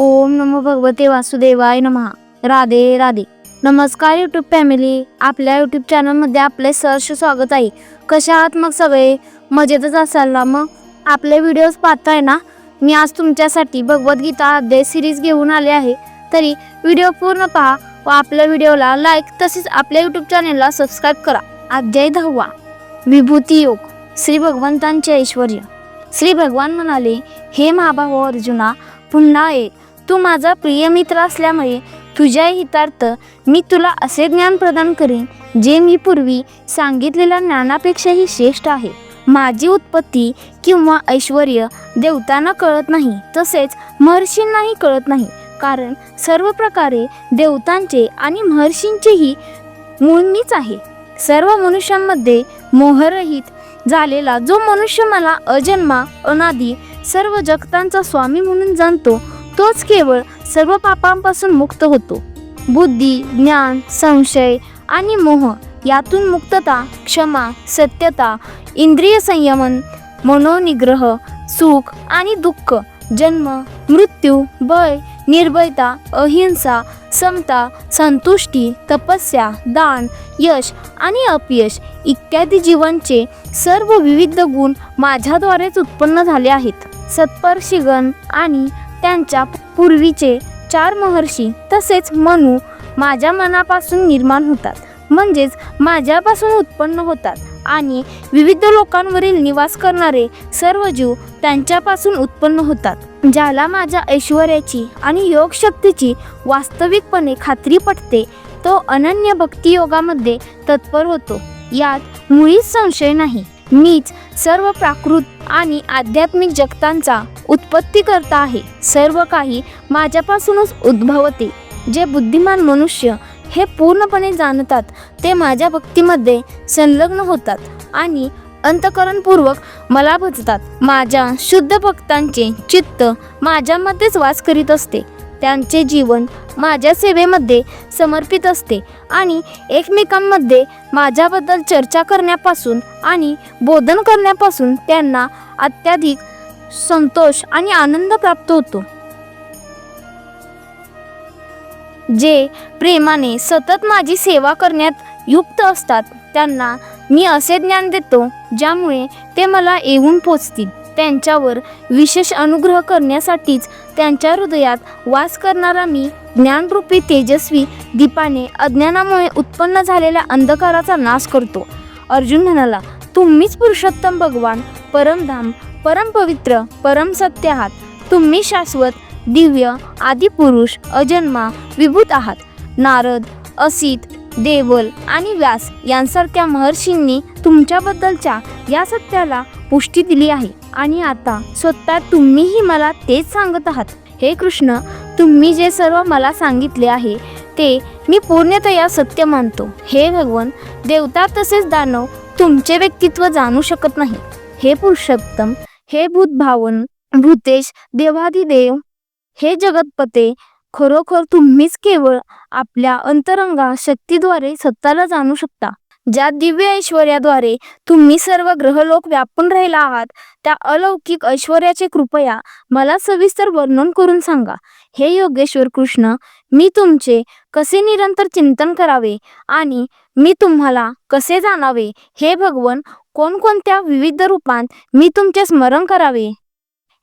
ओम नमो भगवते वासुदेवाय नमः. राधे राधे. नमस्कार यूट्यूब फॅमिली आपल्या यूट्यूब चॅनलमध्ये आपले सहर्ष स्वागत आहे. कशा आहात मग सगळे? मजेतच असाल ना मग? आपले व्हिडिओज पाहताय ना? मी आज तुमच्यासाठी भगवद्गीता अध्याय सिरीज घेऊन आले आहे. तरी व्हिडिओ पूर्ण पहा व आपल्या व्हिडिओला लाईक तसेच आपल्या यूट्यूब चॅनलला सबस्क्राईब करा. अध्याय दहावा. विभूती योग. श्री भगवंतांचे ऐश्वर श्री भगवान म्हणाले हे महाभाव अर्जुना पुन्हा एक. तू माझा प्रिय मित्र असल्यामुळे तुझ्या हितार्थ मी तुला असे ज्ञान प्रदान करेन जे मी पूर्वी सांगितलेल्या ज्ञानापेक्षाही श्रेष्ठ आहे. माझी उत्पत्ती किंवा ऐश्वर देवतांना कळत नाही तसेच महर्षींनाही कळत नाही. कारण सर्व प्रकारे देवतांचे आणि महर्षींचेही मूळ मीच आहे. सर्व मनुष्यांमध्ये मोहरहित झालेला जो मनुष्य मला अजन्मा अनादी सर्व जगतांचा स्वामी म्हणून जाणतो तोच केवळ सर्व पापांपासून मुक्त होतो. बुद्धी ज्ञान संशय आणि मोह यातून मुक्तता क्षमा सत्यता इंद्रिय संयमन मनोनिग्रह सुख आणि दुःख जन्म मृत्यू भय निर्भयता अहिंसा समता संतुष्टी तपस्या दान यश आणि अपयश इत्यादी जीवांचे सर्व विविध गुण माझ्याद्वारेच उत्पन्न झाले आहेत. सत्पर्षिगण आणि त्यांच्या पूर्वीचे चार महर्षी तसेच मनु माझ्या मनापासून निर्माण होतात. म्हणजेच माझ्यापासून उत्पन्न होतात आणि विविध लोकांवरील निवास करणारे सर्व जीव त्यांच्यापासून उत्पन्न होतात. ज्याला माझ्या ऐश्वर्याची आणि योगशक्तीची वास्तविकपणे खात्री पटते तो अनन्य भक्तियोगामध्ये तत्पर होतो. यात मुळीच संशय नाही. मीच सर्व प्राकृत आणि आध्यात्मिक जगतांचा उत्पत्ती करता आहे. सर्व काही माझ्यापासूनच उद्भवते. जे बुद्धिमान मनुष्य हे पूर्णपणे जाणतात ते माझ्या भक्तीमध्ये संलग्न होतात आणि अंतकरणपूर्वक मला भजतात माझ्या शुद्ध भक्तांचे चित्त माझ्यामध्येच वास करीत असते. त्यांचे जीवन माझ्या सेवेमध्ये समर्पित असते आणि एकमेकांमध्ये माझ्याबद्दल चर्चा करण्यापासून आणि बोधन करण्यापासून त्यांना अत्याधिक संतोष आणि आनंद प्राप्त होतो. जे प्रेमाने सतत माझी सेवा करण्यात युक्त असतात त्यांना मी असे ज्ञान देतो ज्यामुळे ते मला येऊन पोचतील. त्यांच्यावर विशेष अनुग्रह करण्यासाठीच त्यांच्या हृदयात वास करणारा मी ज्ञानरूपी तेजस्वी दीपाने अज्ञानामुळे उत्पन्न झालेल्या अंधकाराचा नाश करतो. अर्जुन म्हणाला तुम्हीच पुरुषोत्तम भगवान परमधाम परमपवित्र परम सत्य आहात तुम्ही शाश्वत दिव्य आदिपुरुष अजन्मा विभूत आहात. नारद असित देवल आणि व्यास यांसारख्या महर्षींनी तुमच्याबद्दलच्या या सत्याला पुष्टी दिली आहे. आणि आता स्वतः तुम्हीही मला तेच सांगत आहात. हे कृष्ण तुम्ही जे सर्व मला सांगितले आहे ते मी पूर्णतया सत्य मानतो. हे भगवन देवता तसेच दानव तुमचे व्यक्तित्व जाणू शकत नाही. हे पुरुषोत्तम हे भूतभावन भूतेश देवाधिदेव हे जगतपते खरोखर तुम्हीच केवळ आपल्या अंतरंगा शक्तीद्वारे सत्ताला जाणू शकता. ज्या दिव्य ऐश्वर्याद्वारे तुम्ही सर्व ग्रहलोक व्यापून राहिला आहात त्या अलौकिक ऐश्वर्याचे कृपया मला सविस्तर वर्णन करून सांगा. हे योगेश्वर कृष्ण मी तुमचे कसे निरंतर चिंतन करावे आणि मी तुम्हाला कसे जाणावे हे भगवन कोणकोणत्या विविध रूपांत मी तुमचे स्मरण करावे?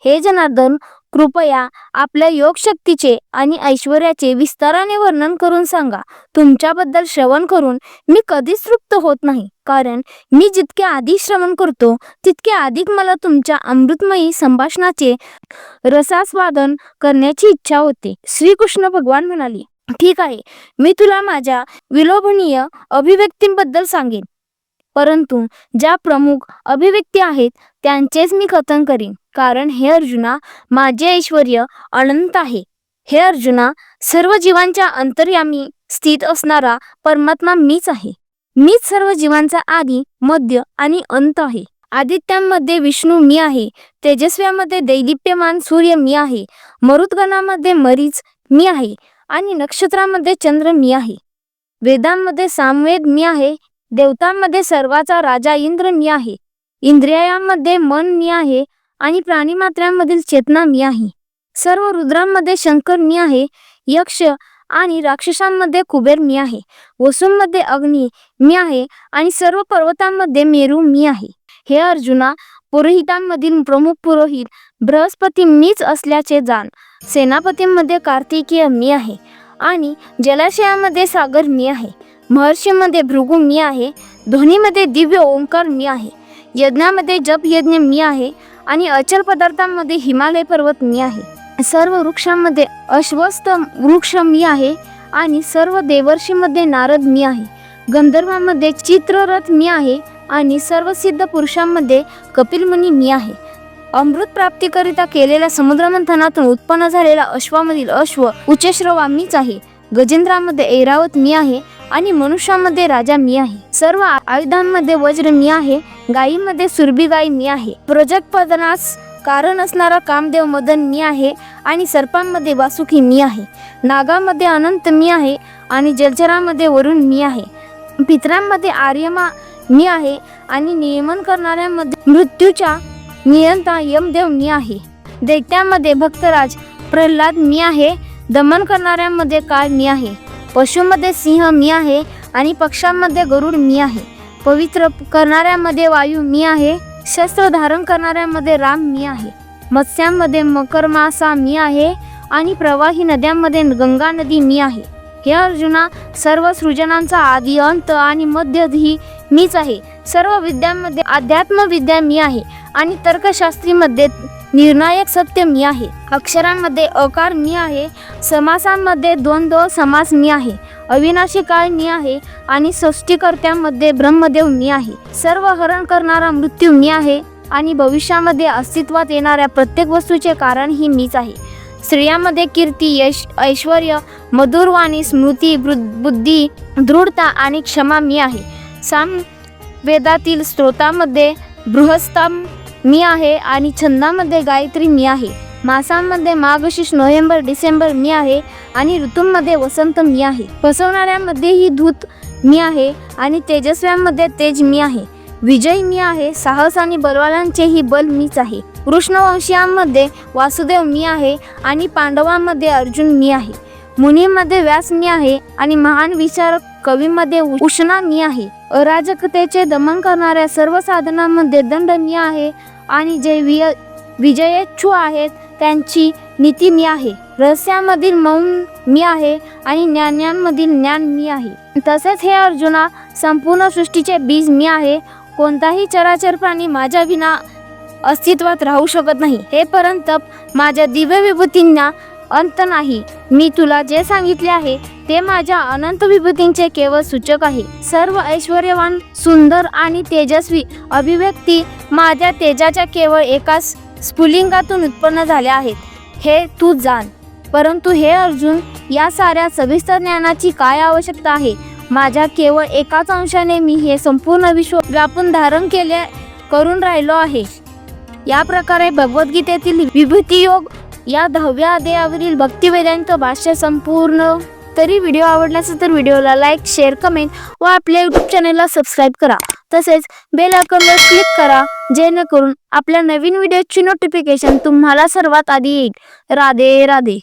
हे जनार्दन कृपया आपल्या योगशक्तीचे आणि ऐश्वर्याचे विस्ताराने वर्णन करून सांगा. तुमच्याबद्दल श्रवण करून मी कधीच तृप्त होत नाही. कारण मी जितके अधिक श्रवण करतो तितके अधिक मला तुमच्या अमृतमयी संभाषणाचे रसास्वादन करण्याची इच्छा होते. श्रीकृष्ण भगवान म्हणाले ठीक आहे. मी तुला माझ्या विलोभनीय अभिव्यक्तींबद्दल सांगेन. परंतु ज्या प्रमुख अभिव्यक्ती आहेत त्यांचेच मी कथन करीन. कारण हे अर्जुना माझे ऐश्वर अनंत आहे. हे अर्जुना सर्व जीवांच्या अंतर्यामी स्थित असणारा परमात्मा मीच आहे. मीच सर्व जीवांचा आदी मध्य आणि अंत आहे. आदित्यांमध्ये विष्णू मी आहे. तेजस्व्यामध्ये दैदिप्यमान सूर्य मी आहे. मरुद्गणामध्ये मरीच मी आहे. आणि नक्षत्रामध्ये चंद्र मी आहे. वेदांमध्ये सामवेद मी आहे. देवतांमध्ये सर्वाचा राजा इंद्र मी आहे. इंद्रियांमध्ये मन मी आहे आणि प्राणीमात्र्यांमधील चेतना मी आहे. सर्व रुद्रांमध्ये शंकर मी आहे यक्ष आणि राक्षसांमध्ये कुबेर मी आहे. वसूंमध्ये अग्नी मी आहे आणि सर्व पर्वतांमध्ये मेरू मी आहे. हे अर्जुना पुरोहितांमधील प्रमुख पुरोहित बृहस्पती मीच असल्याचे जाण. सेनापतींमध्ये कार्तिकीय मी आहे आणि जलाशयामध्ये सागर मी आहे. महर्षीमध्ये भृगू मी आहे ध्वनीमध्ये दिव्य ओंकार मी आहे यज्ञामध्ये जप यज्ञ मी आहे आणि अचल पदार्थांमध्ये हिमालय पर्वत मी आहे. सर्व वृक्षांमध्ये अश्वस्थ वृक्ष मी आहे आणि सर्व देवर्षीमध्ये नारद मी आहे. गंधर्वांमध्ये चित्ररथ मी आहे आणि सर्व सिद्ध पुरुषांमध्ये कपिलमुनी मी आहे. अमृत प्राप्तीकरिता केलेल्या समुद्रमंथनातून उत्पन्न झालेला अश्वामधील अश्व उच्चश्रवा मीच आहे. गजेंद्रामध्ये ऐरावत मी आहे आणि मनुष्यामध्ये राजा मी आहे. सर्व आयुधांमध्ये वज्र मी आहे. गायीमध्ये सुरबी गाई मी आहे. प्रजोत्पादनास कारण असणारा कामदेव मदन मी आहे आणि सर्पांमध्ये वासुकी मी आहे. नागामध्ये अनंत मी आहे आणि जलचरामध्ये वरुण मी आहे. पितरांमध्ये आर्यमा मी आहे आणि नियमन करणाऱ्यांमध्ये मृत्यूच्या नियंता यमदेव मी आहे. दैत्यामध्ये भक्तराज प्रल्हाद मी आहे. दमन करणाऱ्यांमध्ये काळ मी आहे. पशुमध्ये सिंह मी आहे आणि पक्ष्यांमध्ये गरुड मी आहे. पवित्र करणाऱ्यामध्ये वायू मी आहे. शस्त्र धारण करणाऱ्यामध्ये राम मी आहे. मत्स्यांमध्ये मकरमासा मी आहे आणि प्रवाही नद्यांमध्ये गंगा नदी मी आहे. हे अर्जुना सर्व सृजनांचा आदी अंत आणि मध्यधी मीच आहे. सर्व विद्यांमध्ये अध्यात्म विद्या मी आहे आणि तर्कशास्त्रीमध्ये निर्णायक सत्य मी आहे. अक्षरांमध्ये अकार मी आहे. समासांमध्ये द्वंद्व समास मी आहे. अविनाशी काळ मी आहे आणि सृष्टीकर्त्यांमध्ये ब्रह्मदेव मी आहे. सर्व हरण करणारा मृत्यू मी आहे आणि भविष्यामध्ये अस्तित्वात येणाऱ्या प्रत्येक वस्तूचे कारण ही मीच आहे. स्त्रियांमध्ये कीर्ती यश ऐश्वर मधुरवाणी स्मृती बुद्धी दृढता आणि क्षमा मी आहे. साम वेदातील स्त्रोतामध्ये बृहस्ता मी आहे आणि छंदामध्ये गायत्री मी आहे. मासांमध्ये मार्गशीर्ष नोव्हेंबर डिसेंबर मी आहे आणि ऋतूंमध्ये वसंत मी आहे. फसवणाऱ्यांमध्येही धूत मी आहे आणि तेजस्व्यांमध्ये तेज मी आहे. विजय मी आहे साहस आणि बलवालांचेही बल मीच आहे. कृष्णवंशीयांमध्ये वासुदेव मी आहे आणि पांडवांमध्ये अर्जुन मी आहे. मुनीमध्ये व्यास मी आहे आणि महान विचारक कवीमध्ये उष्णा मी आहे. अराजकतेचे दमन करणाऱ्या सर्व साधनांमध्ये दंड मी आहे आणि जे विय विजयेच्छू आहेत त्यांची नीती मी आहे. रहस्यामधील मौन मी आहे आणि ज्ञानांमधील ज्ञान मी आहे. तसेच हे अर्जुना संपूर्ण सृष्टीचे बीज मी आहे. कोणताही चराचर प्राणी माझ्या विना अस्तित्वात राहू शकत नाही. हे परंतप माझ्या दिव्य विभूतींना अंत नाही. मी तुला जे सांगितले आहे ते माझ्या अनंत विभूतींचे केवळ सूचक आहे. सर्व ऐश्वर्यवान सुंदर आणि तेजस्वी अभिव्यक्ती माझ्या तेजाच्या केवळ एकाच स्फुलिंगातून उत्पन्न झाल्या आहेत. हे तू जाण. परंतु हे अर्जुन या साऱ्या सविस्तर ज्ञानाची काय आवश्यकता आहे? माझ्या केवळ एकाच अंशाने मी हे संपूर्ण विश्व व्यापून धारण केले करून राहिलो आहे. या प्रकारे भगवद्गीतेतील विभूती योग या दहाव्या अध्यायावरील भक्तिवेदांत भाष्य संपूर्ण. तरी व्हिडिओ आवडला असेल तर व्हिडिओला लाईक शेअर कमेंट व आपल्या यूट्यूब चॅनलला सबस्क्राईब करा. तसेच बेल आयकॉनवर क्लिक करा जेणेकरून आपल्या नवीन व्हिडिओची नोटिफिकेशन तुम्हाला सर्वात आधी येईल. राधे राधे.